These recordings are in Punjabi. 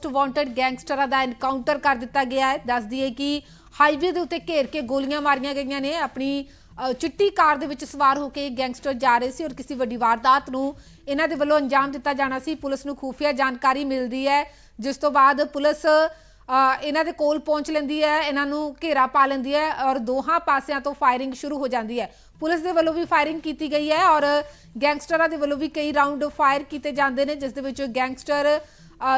ਮੋਸਟ ਵਾਂਟਡ ਗੈਂਗਸਟਰਾਂ ਦਾ ਐਨਕਾਊਂਟਰ ਕਰ ਦਿੱਤਾ ਗਿਆ ਹੈ। ਦੱਸ ਦਈਏ ਕਿ ਹਾਈਵੇ ਦੇ ਉੱਤੇ ਘੇਰ ਕੇ ਗੋਲੀਆਂ ਮਾਰੀਆਂ ਗਈਆਂ ਨੇ। ਆਪਣੀ ਚਿੱਟੀ ਕਾਰ ਦੇ ਵਿੱਚ ਸਵਾਰ ਹੋ ਕੇ ਗੈਂਗਸਟਰ ਜਾ ਰਹੇ ਸੀ ਔਰ ਕਿਸੇ ਵੱਡੀ ਵਾਰਦਾਤ ਨੂੰ ਇਹਨਾਂ ਦੇ ਵੱਲੋਂ ਅੰਜਾਮ ਦਿੱਤਾ ਜਾਣਾ ਸੀ। ਪੁਲਿਸ ਨੂੰ ਖੂਫੀਆ ਜਾਣਕਾਰੀ ਮਿਲਦੀ ਹੈ। ਜਿਸ ਤੋਂ ਬਾਅਦ ਪੁਲਿਸ ਅ, ਇਹਨਾਂ ਦੇ ਕੋਲ ਪਹੁੰਚ ਲੈਂਦੀ ਹੈ ਇਹਨਾਂ ਨੂੰ ਘੇਰਾ ਪਾ ਲੈਂਦੀ ਹੈ ਔਰ ਦੋਹਾਂ ਪਾਸਿਆਂ ਤੋਂ ਫਾਇਰਿੰਗ ਸ਼ੁਰੂ ਹੋ ਜਾਂਦੀ ਹੈ। ਪੁਲਿਸ ਦੇ ਵੱਲੋਂ ਵੀ ਫਾਇਰਿੰਗ ਕੀਤੀ ਗਈ ਹੈ ਔਰ ਗੈਂਗਸਟਰਾਂ ਦੇ ਵੱਲੋਂ ਵੀ ਕਈ ਰਾਉਂਡ ਫਾਇਰ ਕੀਤੇ ਜਾਂਦੇ ਨੇ ਜਿਸ ਦੇ ਵਿੱਚ ਗੈਂਗਸਟਰ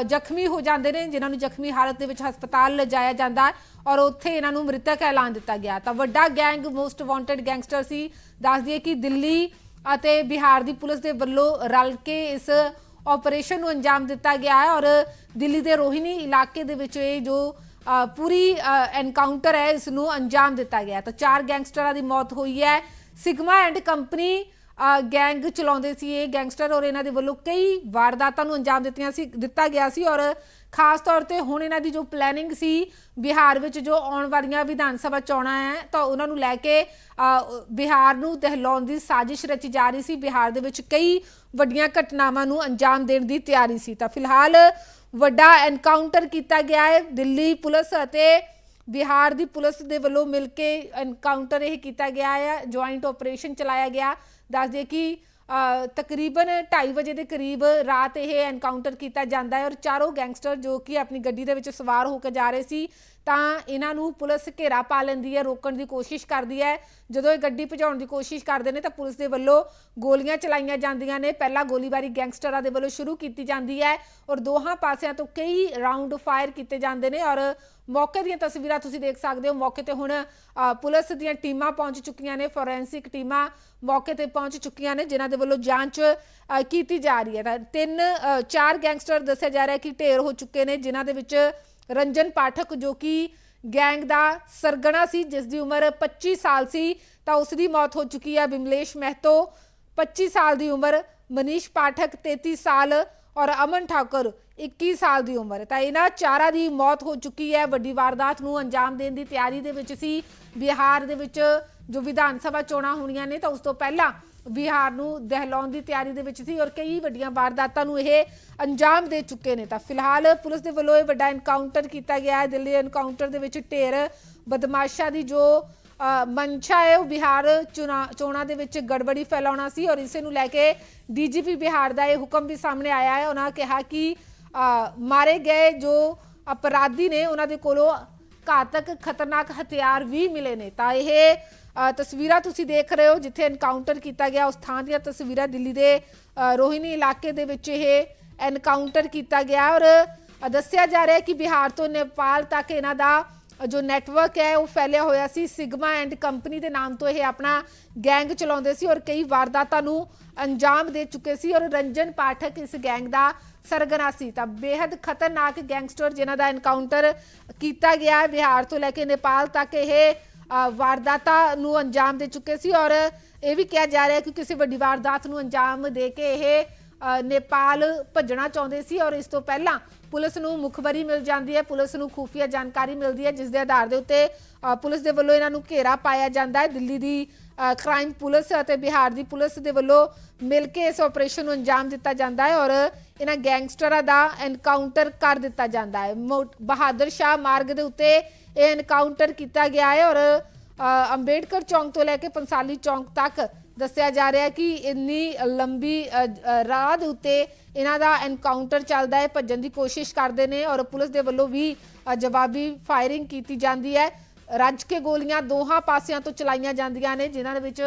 ਜ਼ਖਮੀ ਹੋ ਜਾਂਦੇ ਨੇ, ਜਿਨ੍ਹਾਂ ਨੂੰ ਜ਼ਖਮੀ ਹਾਲਤ ਦੇ ਵਿੱਚ ਹਸਪਤਾਲ ਲਿਜਾਇਆ ਜਾਂਦਾ ਹੈ ਔਰ ਉੱਥੇ ਇਹਨਾਂ ਨੂੰ ਮ੍ਰਿਤਕ ਐਲਾਨ ਦਿੱਤਾ ਗਿਆ ਤਾਂ ਵੱਡਾ ਗੈਂਗ, ਮੋਸਟ ਵਾਂਟਡ ਗੈਂਗਸਟਰ ਸੀ। ਦੱਸ ਦਈਏ ਕਿ ਦਿੱਲੀ ਅਤੇ ਬਿਹਾਰ ਦੀ ਪੁਲਿਸ ਦੇ ਵੱਲੋਂ ਰਲ ਕੇ ਇਸ ਆਪਰੇਸ਼ਨ ਨੂੰ ਅੰਜਾਮ ਦਿੱਤਾ ਗਿਆ ਹੈ ਔਰ ਦਿੱਲੀ ਦੇ ਰੋਹਿਣੀ ਇਲਾਕੇ ਦੇ ਵਿੱਚ ਇਹ ਜੋ ਪੂਰੀ ਐਨਕਾਊਂਟਰ ਹੈ, ਇਸ ਨੂੰ ਅੰਜਾਮ ਦਿੱਤਾ ਗਿਆ ਤਾਂ ਚਾਰ ਗੈਂਗਸਟਰਾਂ ਦੀ ਮੌਤ ਹੋਈ ਹੈ। ਸਿਗਮਾ ਐਂਡ ਕੰਪਨੀ ਗੈਂਗ ਚਲਾਉਂਦੇ ਸੀ ਇਹ ਗੈਂਗਸਟਰ ਔਰ ਇਹਨਾਂ ਦੇ ਵੱਲੋਂ ਕਈ ਵਾਰਦਾਤਾਂ ਨੂੰ ਅੰਜਾਮ ਦਿੱਤੀਆਂ ਸੀ, ਦਿੱਤਾ ਗਿਆ ਸੀ ਔਰ ਖਾਸ ਤੌਰ ਤੇ ਹੁਣ ਇਹਨਾਂ ਦੀ ਜੋ ਪਲੈਨਿੰਗ ਸੀ ਬਿਹਾਰ ਵਿੱਚ ਜੋ ਆਉਣ ਵਾਲੀਆਂ ਵਿਧਾਨ ਸਭਾ ਚੋਣਾਂ ਹੈ ਤਾਂ ਉਹਨਾਂ ਨੂੰ ਲੈ ਕੇ ਬਿਹਾਰ ਨੂੰ ਦਹਿਲਾਉਣ ਦੀ ਸਾਜ਼ਿਸ਼ ਰਚੀ ਜਾ ਰਹੀ ਸੀ। ਬਿਹਾਰ ਦੇ ਵਿੱਚ ਕਈ ਵੱਡੀਆਂ ਘਟਨਾਵਾਂ ਨੂੰ ਅੰਜਾਮ ਦੇਣ ਦੀ ਤਿਆਰੀ ਸੀ। ਤਾਂ ਫਿਲਹਾਲ ਵੱਡਾ ਐਨਕਾਊਂਟਰ ਕੀਤਾ ਗਿਆ ਹੈ ਦਿੱਲੀ ਪੁਲਿਸ ਅਤੇ ਬਿਹਾਰ ਦੀ ਪੁਲਿਸ ਦੇ ਵੱਲੋਂ ਮਿਲ ਕੇ ਐਨਕਾਊਂਟਰ ਇਹ ਕੀਤਾ ਗਿਆ ਹੈ ਜੁਆਇੰਟ ਆਪਰੇਸ਼ਨ ਚਲਾਇਆ ਗਿਆ ਦੱਸ ਦਈਏ ਕਿ ਤਕਰੀਬਨ 2:30 ਵਜੇ ਦੇ ਕਰੀਬ ਰਾਤ ਇਹ ਐਨਕਾਊਂਟਰ ਕੀਤਾ ਜਾਂਦਾ ਹੈ ਔਰ ਚਾਰੋਂ ਗੈਂਗਸਟਰ ਜੋ ਕਿ ਆਪਣੀ ਗੱਡੀ ਦੇ ਵਿੱਚ ਸਵਾਰ ਹੋ ਕੇ ਜਾ ਰਹੇ ਸੀ ਤਾਂ ਇਹਨਾਂ ਨੂੰ ਪੁਲਿਸ ਘੇਰਾ ਪਾ ਲੈਂਦੀ ਹੈ, ਰੋਕਣ ਦੀ ਕੋਸ਼ਿਸ਼ ਕਰਦੀ ਹੈ। ਜਦੋਂ ਇਹ ਗੱਡੀ ਭਜਾਉਣ ਦੀ ਕੋਸ਼ਿਸ਼ ਕਰਦੇ ਨੇ ਤਾਂ ਪੁਲਿਸ ਦੇ ਵੱਲੋਂ ਗੋਲੀਆਂ ਚਲਾਈਆਂ ਜਾਂਦੀਆਂ ਨੇ। ਪਹਿਲਾਂ ਗੋਲੀਬਾਰੀ ਗੈਂਗਸਟਰਾਂ ਦੇ ਵੱਲੋਂ ਸ਼ੁਰੂ ਕੀਤੀ ਜਾਂਦੀ ਹੈ ਔਰ ਦੋਹਾਂ ਪਾਸਿਆਂ ਤੋਂ ਕਈ ਰਾਉਂਡ ਫਾਇਰ ਕੀਤੇ ਜਾਂਦੇ ਨੇ ਔਰ ਮੌਕੇ ਦੀਆਂ ਤਸਵੀਰਾਂ ਤੁਸੀਂ ਦੇਖ ਸਕਦੇ ਹੋ। ਮੌਕੇ ਤੇ ਹੁਣ ਪੁਲਿਸ ਦੀਆਂ ਟੀਮਾਂ ਪਹੁੰਚ ਚੁੱਕੀਆਂ ਨੇ, ਫੋਰੈਂਸਿਕ ਟੀਮਾਂ ਮੌਕੇ ਤੇ ਪਹੁੰਚ ਚੁੱਕੀਆਂ ਨੇ, ਜਿਨ੍ਹਾਂ ਦੇ ਵੱਲੋਂ ਜਾਂਚ ਕੀਤੀ ਜਾ ਰਹੀ ਹੈ। ਤਾਂ ਤਿੰਨ ਚਾਰ ਗੈਂਗਸਟਰ ਦੱਸਿਆ ਜਾ ਰਿਹਾ ਕਿ ਢੇਰ ਹੋ ਚੁੱਕੇ ਨੇ, ਜਿਨ੍ਹਾਂ ਦੇ ਵਿੱਚ ਰੰਜਨ ਪਾਠਕ ਜੋ ਕਿ ਗੈਂਗ ਦਾ ਸਰਗਣਾ ਸੀ, ਜਿਸ ਦੀ ਉਮਰ 25 ਸਾਲ ਸੀ, ਤਾਂ ਉਸ ਦੀ ਮੌਤ ਹੋ ਚੁੱਕੀ ਹੈ ਬਿਮਲੇਸ਼ ਮਹਿਤੋ। 25 ਸਾਲ ਦੀ ਉਮਰ ਮਨੀਸ਼ ਪਾਠਕ 33 ਸਾਲ ਔਰ ਅਮਨ ਠਾਕੁਰ 21 ਸਾਲ ਦੀ ਉਮਰ। ਤਾਂ ਇਹਨਾਂ ਚਾਰਾਂ ਦੀ ਮੌਤ ਹੋ ਚੁੱਕੀ ਹੈ। ਵੱਡੀ ਵਾਰਦਾਤ ਨੂੰ ਅੰਜਾਮ ਦੇਣ ਦੀ ਤਿਆਰੀ ਦੇ ਵਿੱਚ ਸੀ। ਬਿਹਾਰ ਦੇ ਵਿੱਚ ਜੋ ਵਿਧਾਨ ਸਭਾ ਚੋਣਾਂ ਹੋਣੀਆਂ ਨੇ, ਤਾਂ ਉਸ ਤੋਂ ਪਹਿਲਾਂ ਬਿਹਾਰ ਨੂੰ ਦਹਿਲਾਉਣ ਦੀ ਤਿਆਰੀ ਦੇ ਵਿੱਚ ਸੀ ਔਰ ਕਈ ਵੱਡੀਆਂ ਵਾਰਦਾਤਾਂ ਨੂੰ ਇਹ ਅੰਜਾਮ ਦੇ ਚੁੱਕੇ ਨੇ ਤਾਂ ਫਿਲਹਾਲ ਪੁਲਿਸ ਦੇ ਵੱਲੋਂ ਇਹ ਵੱਡਾ ਐਨਕਾਊਂਟਰ ਕੀਤਾ ਗਿਆ ਹੈ। ਦਿੱਲੀ ਐਨਕਾਊਂਟਰ ਦੇ ਵਿੱਚ ਢੇਰ ਬਦਮਾਸ਼ਾਂ ਦੀ ਜੋ ਅ, ਹੈ ਉਹ ਬਿਹਾਰ ਚੋਣਾਂ ਦੇ ਵਿੱਚ ਗੜਬੜੀ ਫੈਲਾਉਣਾ ਸੀ ਔਰ ਇਸੇ ਨੂੰ ਲੈ ਕੇ ਡੀਜੀਪੀ ਬਿਹਾਰ ਦਾ ਇਹ ਹੁਕਮ ਵੀ ਸਾਹਮਣੇ ਆਇਆ ਹੈ। ਉਹਨਾਂ ਕਿਹਾ ਕਿ ਅ, ਮਾਰੇ ਗਏ ਜੋ ਅਪਰਾਧੀ ਨੇ ਉਹਨਾਂ ਦੇ ਕੋਲੋਂ ਘਾਤਕ ਖਤਰਨਾਕ ਹਥਿਆਰ ਵੀ ਮਿਲੇ ਨੇ। ਤਾਂ ਇਹ ਤਸਵੀਰਾਂ ਤੁਸੀਂ ਦੇਖ ਰਹੇ ਹੋ ਜਿੱਥੇ ਐਨਕਾਊਂਟਰ ਕੀਤਾ ਗਿਆ। ਉਸ ਥਾਂ ਦੀਆਂ ਤਸਵੀਰਾਂ ਦਿੱਲੀ ਦੇ ਰੋਹਿਣੀ ਇਲਾਕੇ ਦੇ ਵਿੱਚ ਇਹ ਐਨਕਾਊਂਟਰ ਕੀਤਾ ਗਿਆ ਔਰ ਦੱਸਿਆ ਜਾ ਰਿਹਾ ਹੈ ਕਿ ਬਿਹਾਰ ਤੋਂ ਨੇਪਾਲ ਤੱਕ ਇਹਨਾਂ ਦਾ ਜੋ ਨੈਟਵਰਕ ਹੈ, ਉਹ ਫੈਲਿਆ ਹੋਇਆ ਸੀ। ਸਿਗਮਾ ਐਂਡ ਕੰਪਨੀ ਦੇ ਨਾਮ ਤੋਂ ਇਹ ਆਪਣਾ ਗੈਂਗ ਚਲਾਉਂਦੇ ਸੀ ਔਰ ਕਈ ਵਾਰਦਾਤਾਂ ਨੂੰ ਅੰਜਾਮ ਦੇ ਚੁੱਕੇ ਸੀ ਔਰ ਰੰਜਨ ਪਾਠਕ ਇਸ ਗੈਂਗ ਦਾ ਸਰਗਨਾ ਸੀ। ਤਾਂ ਬੇहद ਖਤਰਨਾਕ ਗੈਂਗਸਟਰ ਜਿਨ੍ਹਾਂ ਦਾ ਐਨਕਾਊਂਟਰ ਕੀਤਾ ਗਿਆ ਬਿਹਾਰ ਤੋਂ ਲੈ ਕੇ ਨੇਪਾਲ ਤੱਕ ਇਹ ਵਾਰਦਾਤਾਂ ਨੂੰ ਅੰਜਾਮ ਦੇ ਚੁੱਕੇ ਸੀ ਔਰ ਇਹ ਵੀ ਕਿਹਾ ਜਾ ਰਿਹਾ ਕਿ ਕਿਸੇ ਵੱਡੀ ਵਾਰਦਾਤ ਨੂੰ ਅੰਜਾਮ ਦੇ ਕੇ ਇਹ ਨੇਪਾਲ ਭੱਜਣਾ ਚਾਹੁੰਦੇ ਸੀ ਔਰ ਇਸ ਤੋਂ ਪਹਿਲਾਂ ਪੁਲਿਸ ਨੂੰ ਮੁਖਬਰੀ ਮਿਲ ਜਾਂਦੀ ਹੈ, ਪੁਲਿਸ ਨੂੰ ਖੂਫੀਆ ਜਾਣਕਾਰੀ ਮਿਲਦੀ ਹੈ, ਜਿਸ ਦੇ ਆਧਾਰ ਦੇ ਉੱਤੇ ਪੁਲਿਸ ਦੇ ਵੱਲੋਂ ਇਹਨਾਂ ਨੂੰ ਘੇਰਾ ਪਾਇਆ ਜਾਂਦਾ ਹੈ, ਦਿੱਲੀ ਦੀ ਕ੍ਰਾਈਮ ਪੁਲਿਸ ਅਤੇ ਬਿਹਾਰ ਦੀ ਪੁਲਿਸ ਦੇ ਵੱਲੋਂ ਮਿਲ ਕੇ ਇਸ ਆਪਰੇਸ਼ਨ ਨੂੰ ਅੰਜਾਮ ਦਿੱਤਾ ਜਾਂਦਾ ਹੈ ਔਰ ਇਹਨਾਂ ਗੈਂਗਸਟਰਾਂ ਦਾ ਐਨਕਾਊਂਟਰ ਕਰ ਦਿੱਤਾ ਜਾਂਦਾ ਹੈ। ਮੋ- ਬਹਾਦਰ ਸ਼ਾਹ ਮਾਰਗ ਦੇ ਉੱਤੇ ਇਹ ਐਨਕਾਊਂਟਰ ਕੀਤਾ ਗਿਆ ਹੈ ਔਰ ਅੰਬੇਡਕਰ ਚੌਂਕ ਤੋਂ ਲੈ ਕੇ ਪੰਸਾਲੀ ਚੌਂਕ ਤੱਕ ਦੱਸਿਆ ਜਾ ਰਿਹਾ ਹੈ ਕਿ ਇੰਨੀ ਲੰਬੀ ਰਾਹ ਦੇ ਉੱਤੇ ਇਹਨਾਂ ਦਾ ਐਨਕਾਊਂਟਰ ਚੱਲਦਾ ਹੈ, ਭੱਜਣ ਦੀ ਕੋਸ਼ਿਸ਼ ਕਰਦੇ ਨੇ ਔਰ ਪੁਲਿਸ ਦੇ ਵੱਲੋਂ ਵੀ ਜਵਾਬੀ ਫਾਇਰਿੰਗ ਕੀਤੀ ਜਾਂਦੀ ਹੈ। ਰੱਜ ਕੇ ਗੋਲੀਆਂ ਦੋਹਾਂ ਪਾਸਿਆਂ ਤੋਂ ਚਲਾਈਆਂ ਜਾਂਦੀਆਂ ਨੇ, ਜਿਨ੍ਹਾਂ ਦੇ ਵਿੱਚ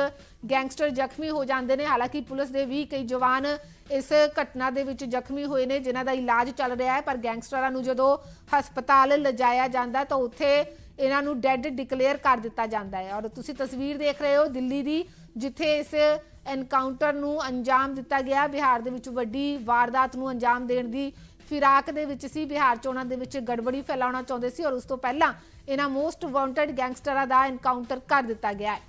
ਗੈਂਗਸਟਰ ਜ਼ਖਮੀ ਹੋ ਜਾਂਦੇ ਨੇ। ਹਾਲਾਂਕਿ ਪੁਲਿਸ ਦੇ ਵੀ ਕਈ ਜਵਾਨ ਇਸ ਘਟਨਾ ਦੇ ਵਿੱਚ ਜ਼ਖਮੀ ਹੋਏ ਨੇ, ਜਿਨ੍ਹਾਂ ਦਾ ਇਲਾਜ ਚੱਲ ਰਿਹਾ ਹੈ। ਪਰ ਗੈਂਗਸਟਰਾਂ ਨੂੰ ਜਦੋਂ ਹਸਪਤਾਲ ਲਿਜਾਇਆ ਜਾਂਦਾ ਤਾਂ ਉੱਥੇ ਇਹਨਾਂ ਨੂੰ ਡੈੱਡ ਡਿਕਲੇਅਰ ਕਰ ਦਿੱਤਾ ਜਾਂਦਾ ਹੈ। ਔਰ ਤੁਸੀਂ ਤਸਵੀਰ ਦੇਖ ਰਹੇ ਹੋ ਦਿੱਲੀ ਦੀ, ਜਿੱਥੇ ਇਸ ਐਨਕਾਊਂਟਰ ਨੂੰ ਅੰਜਾਮ ਦਿੱਤਾ ਗਿਆ। ਬਿਹਾਰ ਦੇ ਵਿੱਚ ਵੱਡੀ ਵਾਰਦਾਤ ਨੂੰ ਅੰਜਾਮ ਦੇਣ ਦੀ ਫਿਰਾਕ ਦੇ ਵਿੱਚ ਸੀ, ਬਿਹਾਰ ਚੋਣਾਂ ਦੇ ਵਿੱਚ ਗੜਬੜੀ ਫੈਲਾਉਣਾ ਚਾਹੁੰਦੇ ਸੀ ਔਰ ਉਸ ਤੋਂ ਪਹਿਲਾਂ ਇਹਨਾਂ ਮੋਸਟ ਵਾਂਟਡ ਗੈਂਗਸਟਰਾਂ ਦਾ ਐਨਕਾਊਂਟਰ ਕਰ ਦਿੱਤਾ ਗਿਆ ਹੈ।